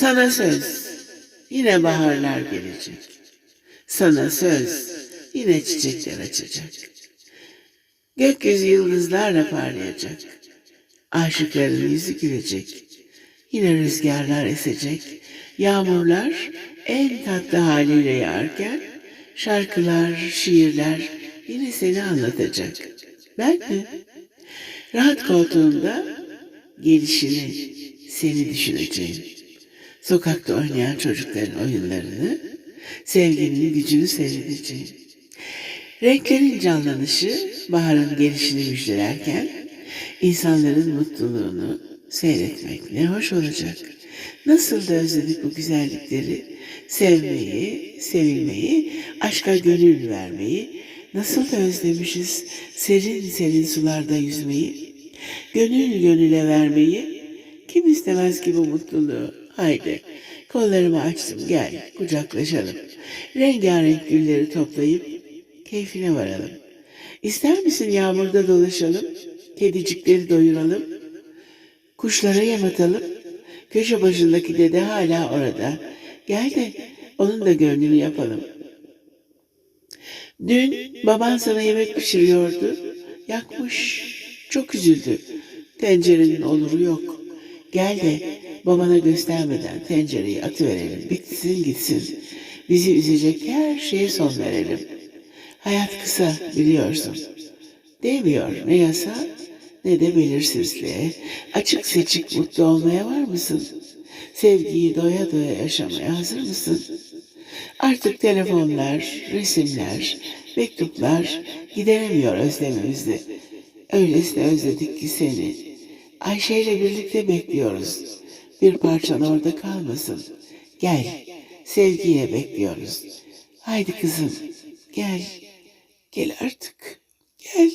Sana söz, yine baharlar gelecek. Sana söz, yine çiçekler açacak. Gökyüzü yıldızlarla parlayacak. Aşıkların yüzü gülecek. Yine rüzgarlar esecek. Yağmurlar en tatlı haliyle yağarken şarkılar, şiirler yine seni anlatacak. Ben mi? Rahat koltuğunda gelişini, seni düşüneceğim. Sokakta oynayan çocukların oyunlarını, sevginin gücünü seyredeceğim. Renklerin canlanışı, baharın gelişini müjdelerken, insanların mutluluğunu seyretmek ne hoş olacak. Nasıl da özledik bu güzellikleri, sevmeyi, sevilmeyi, aşka gönül vermeyi, nasıl da özlemişiz serin serin sularda yüzmeyi, gönül gönüle vermeyi, kim istemez ki bu mutluluğu? Haydi kollarımı açtım gel kucaklaşalım. Rengarenk gülleri toplayıp keyfine varalım. İster misin yağmurda dolaşalım? Kedicikleri doyuralım. Kuşlara yem atalım. Köşe başındaki dede hala orada. Gel de onun da gönlünü yapalım. Dün baban sana yemek pişiriyordu. Yakmış. Çok üzüldü. Tencerenin oluru yok. Gel de babana göstermeden tencereyi atıverelim. Bitsin gitsin. Bizi üzecek her şeye son verelim. Hayat kısa biliyorsun. Demiyor ne yasa ne de belirsizliğe. Açık seçik mutlu olmaya var mısın? Sevgiyi doya doya yaşamaya hazır mısın? Artık telefonlar, resimler, mektuplar gideremiyor özlemimizi. Öylesine özledik ki seni. Ayşe ile birlikte bekliyoruz. Bir parçan orada kalmasın. Gel, sevgiyle bekliyoruz. Haydi kızım, gel. Gel artık, gel.